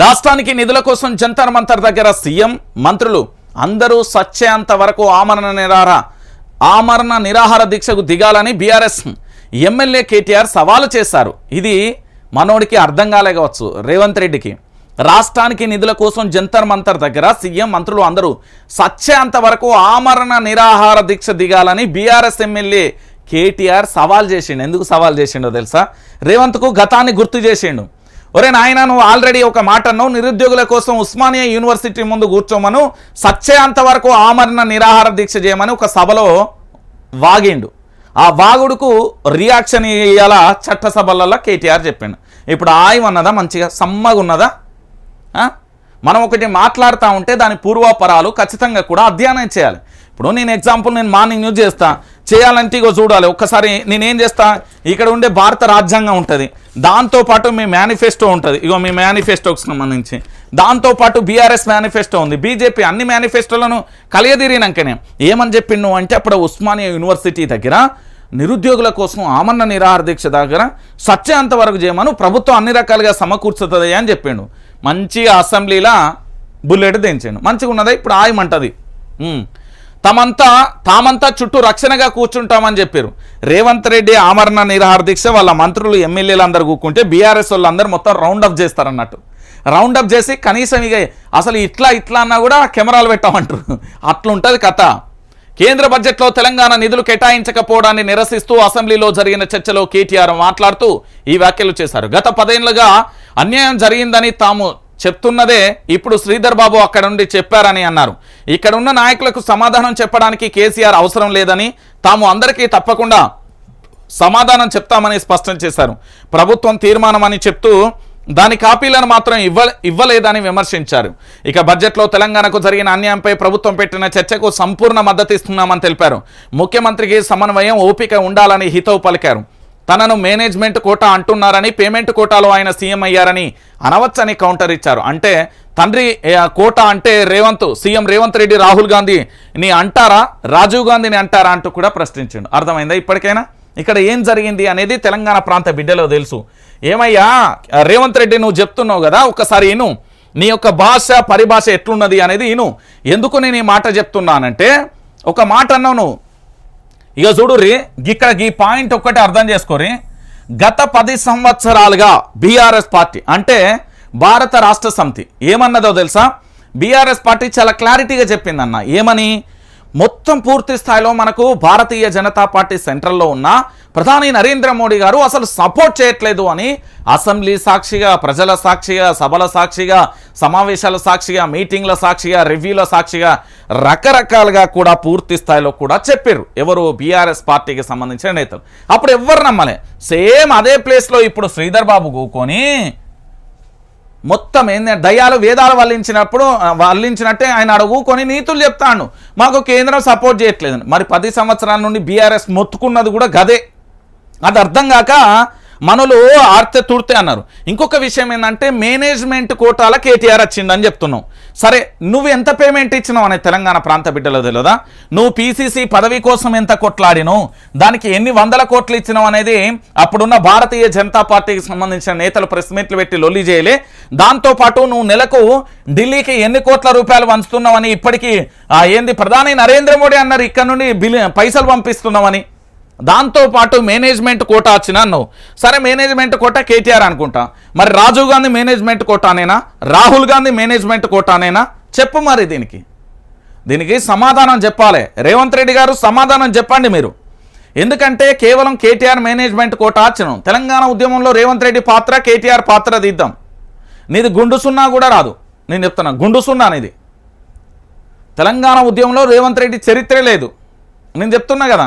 రాష్ట్రానికి నిధుల కోసం జంతర్ మంతర్ దగ్గర సీఎం మంత్రులు అందరూ సచ్చేంత వరకు ఆమరణ నిరాహార ఆమరణ నిరాహార దీక్షకు దిగాలని బీఆర్ఎస్ ఎమ్మెల్యే కేటీఆర్ సవాలు చేశారు. ఇది మనోడికి అర్థం కాలేకవచ్చు రేవంత్ రెడ్డికి. రాష్ట్రానికి నిధుల కోసం జంతర్ మంతర్ దగ్గర సీఎం మంత్రులు అందరూ సచ్చేంత వరకు ఆమరణ నిరాహార దీక్ష దిగాలని బీఆర్ఎస్ ఎమ్మెల్యే కేటీఆర్ సవాల్ చేసిండు. ఎందుకు సవాల్ చేసిండో తెలుసా? రేవంత్కు గతాన్ని గుర్తు చేసిండు. ఒరే నాయన నువ్వు ఆల్రెడీ ఒక మాట అన్నావు. నిరుద్యోగుల కోసం ఉస్మానియా యూనివర్సిటీ ముందు కూర్చోమను. సచ్చేంత వరకు ఆమరణ నిరాహార దీక్ష చేయమని ఒక సభలో వాగిండు. ఆ వాగుడుకు రియాక్షన్ ఇయ్యాల చట్టసభలలో కేటీఆర్ చెప్పిండు. ఇప్పుడు ఆయం ఉన్నదా మంచిగా సమ్మగా ఉన్నదా? మనం ఒకటి మాట్లాడుతూ ఉంటే దాని పూర్వాపరాలు ఖచ్చితంగా కూడా అధ్యయనం చేయాలి. ఇప్పుడు నేను ఎగ్జాంపుల్ నేను మార్నింగ్ న్యూస్ చేస్తా. చేయాలంటే ఇగో చూడాలి. ఒక్కసారి నేనేం చేస్తా? ఇక్కడ ఉండే భారత రాజ్యాంగం ఉంటుంది. దాంతోపాటు మీ మేనిఫెస్టో ఉంటుంది. ఇగో మీ మేనిఫెస్టోకి సంబంధించి. దాంతోపాటు బీఆర్ఎస్ మేనిఫెస్టో ఉంది. బీజేపీ అన్ని మేనిఫెస్టోలను కలియదీరినాకనే ఏమని చెప్పిండు అంటే అప్పుడు ఉస్మానియా యూనివర్సిటీ దగ్గర నిరుద్యోగుల కోసం ఆమరణ నిరాహార దీక్ష దగ్గర సత్యంత వరకు చేయమను ప్రభుత్వం అన్ని రకాలుగా సమకూర్చుతుంది అని చెప్పిండు. మంచిగా అసెంబ్లీలో బుల్లెట్ దించాడు. మంచిగా ఉన్నదా ఇప్పుడు ఆయమంటది తమంతా తామంతా చుట్టూ రక్షణగా కూర్చుంటామని చెప్పారు రేవంత్ రెడ్డి ఆమరణ నిరహార దీక్ష వాళ్ళ మంత్రులు ఎమ్మెల్యేలు అందరు కూకుంటే బీఆర్ఎస్ వాళ్ళు మొత్తం రౌండ్ అప్ చేస్తారన్నట్టు. రౌండ్ అప్ చేసి కనీసం ఇక అసలు ఇట్లా ఇట్లా అన్నా కూడా కెమెరాలు పెట్టామంటారు. అట్లుంటుంది కథ. కేంద్ర బడ్జెట్లో తెలంగాణ నిధులు కేటాయించకపోవడాన్ని నిరసిస్తూ అసెంబ్లీలో జరిగిన చర్చలో కేటీఆర్ మాట్లాడుతూ ఈ వ్యాఖ్యలు చేశారు. గత పదేళ్ళుగా అన్యాయం జరిగిందని తాము చెప్తున్నదే ఇప్పుడు శ్రీధర్ బాబు అక్కడ నుండి చెప్పారని అన్నారు. ఇక్కడ ఉన్న నాయకులకు సమాధానం చెప్పడానికి కేసీఆర్ అవసరం లేదని తాము అందరికీ తప్పకుండా సమాధానం చెప్తామని స్పష్టం చేశారు. ప్రభుత్వం తీర్మానం అని చెప్తూ దాని కాపీలను మాత్రం ఇవ్వ ఇవ్వలేదని విమర్శించారు. ఇక బడ్జెట్లో తెలంగాణకు జరిగిన అన్యాయంపై ప్రభుత్వం పెట్టిన చర్చకు సంపూర్ణ మద్దతు ఇస్తున్నామని తెలిపారు. ముఖ్యమంత్రికి సమన్వయం ఓపిక ఉండాలని హితవు పలికారు. తనను మేనేజ్మెంట్ కోటా అంటున్నారని పేమెంట్ కోటాలో ఆయన సీఎం అయ్యారని అనవచ్చని కౌంటర్ ఇచ్చారు. అంటే తండ్రి కోట అంటే రేవంత్ సీఎం రేవంత్ రెడ్డి రాహుల్ గాంధీ నీ అంటారా? రాజీవ్ గాంధీని అంటారా అంటూ కూడా ప్రశ్నించిండు. అర్థమైందా ఇప్పటికైనా? ఇక్కడ ఏం జరిగింది అనేది తెలంగాణ ప్రాంత బిడ్డలో తెలుసు. ఏమయ్యా రేవంత్ రెడ్డి నువ్వు చెప్తున్నావు కదా ఒకసారి ఇను. నీ యొక్క భాష పరిభాష ఎట్లున్నది అనేది ఇను. ఎందుకు నేను ఈ మాట చెప్తున్నానంటే ఒక మాట అన్నావు నువ్వు. ఇక చూడుర్రి ఇక్కడ ఈ పాయింట్ ఒక్కటే అర్థం చేసుకోరి. గత పది సంవత్సరాలుగా బీఆర్ఎస్ పార్టీ అంటే భారత రాష్ట్ర సమితి ఏమన్నదో తెలుసా? బీఆర్ఎస్ పార్టీ చాలా క్లారిటీగా చెప్పిందన్న ఏమని? మొత్తం పూర్తి స్థాయిలో మనకు భారతీయ జనతా పార్టీ సెంట్రల్లో ఉన్న ప్రధాని నరేంద్ర మోడీ గారు అసలు సపోర్ట్ చేయట్లేదు అని అసెంబ్లీ సాక్షిగా ప్రజల సాక్షిగా సభల సాక్షిగా సమావేశాల సాక్షిగా మీటింగ్ల సాక్షిగా రివ్యూల సాక్షిగా రకరకాలుగా కూడా పూర్తి స్థాయిలో కూడా చెప్పారు ఎవరు బీఆర్ఎస్ పార్టీకి సంబంధించిన నేతలు. అప్పుడు ఎవ్వరు నమ్మలే. సేమ్ అదే ప్లేస్లో ఇప్పుడు శ్రీధర్ బాబు కూకొని మొత్తం ఏంటంటే దయాలు వేదాలు వల్లించినప్పుడు వల్లించినట్టే ఆయన అడుగుకొని నీతులు చెప్తాను మాకు కేంద్రం సపోర్ట్ చేయట్లేదు. మరి పది సంవత్సరాల నుండి బీఆర్ఎస్ మొత్తుకున్నది కూడా గదే. అది అర్థం కాక మనలో ఆర్తే తూర్తే అన్నారు. ఇంకొక విషయం ఏంటంటే మేనేజ్మెంట్ కోటాల కేటీఆర్ వచ్చిందని చెప్తున్నావు సరే నువ్వు ఎంత పేమెంట్ ఇచ్చినావు అనే తెలంగాణ ప్రాంత బిడ్డలో తెలియదా నువ్వు పీసీసీ పదవి కోసం ఎంత కొట్లాడినావు? దానికి ఎన్ని వందల కోట్లు ఇచ్చినావు అనేది అప్పుడున్న భారతీయ జనతా పార్టీకి సంబంధించిన నేతలు ప్రెస్ మీట్లు పెట్టి లొల్లి చేయలే. దాంతోపాటు నువ్వు నెలకు ఢిల్లీకి ఎన్ని కోట్ల రూపాయలు పంచుతున్నావని ఇప్పటికీ ఏంది ప్రధాని నరేంద్ర మోడీ అన్నారు ఇక్కడ నుండి బిల్ పైసలు పంపిస్తున్నామని. దాంతోపాటు మేనేజ్మెంట్ కోటా వచ్చిన అన్నావు. సరే మేనేజ్మెంట్ కోటా కేటీఆర్ అనుకుంటా. మరి రాజీవ్ గాంధీ మేనేజ్మెంట్ కోటానేనా రాహుల్ గాంధీ మేనేజ్మెంట్ కోటానేనా చెప్పు మరి దీనికి. దీనికి సమాధానం చెప్పాలి. రేవంత్ రెడ్డి గారు సమాధానం చెప్పండి మీరు. ఎందుకంటే కేవలం కేటీఆర్ మేనేజ్మెంట్ కోటా వచ్చినాం. తెలంగాణ ఉద్యమంలో రేవంత్ రెడ్డి పాత్ర కేటీఆర్ పాత్ర దిద్దాం నీది గుండు సున్నా కూడా రాదు. నేను చెప్తున్నా గుండు సున్నా అనేది తెలంగాణ ఉద్యమంలో రేవంత్ రెడ్డి చరిత్రే లేదు. నేను చెప్తున్నా కదా.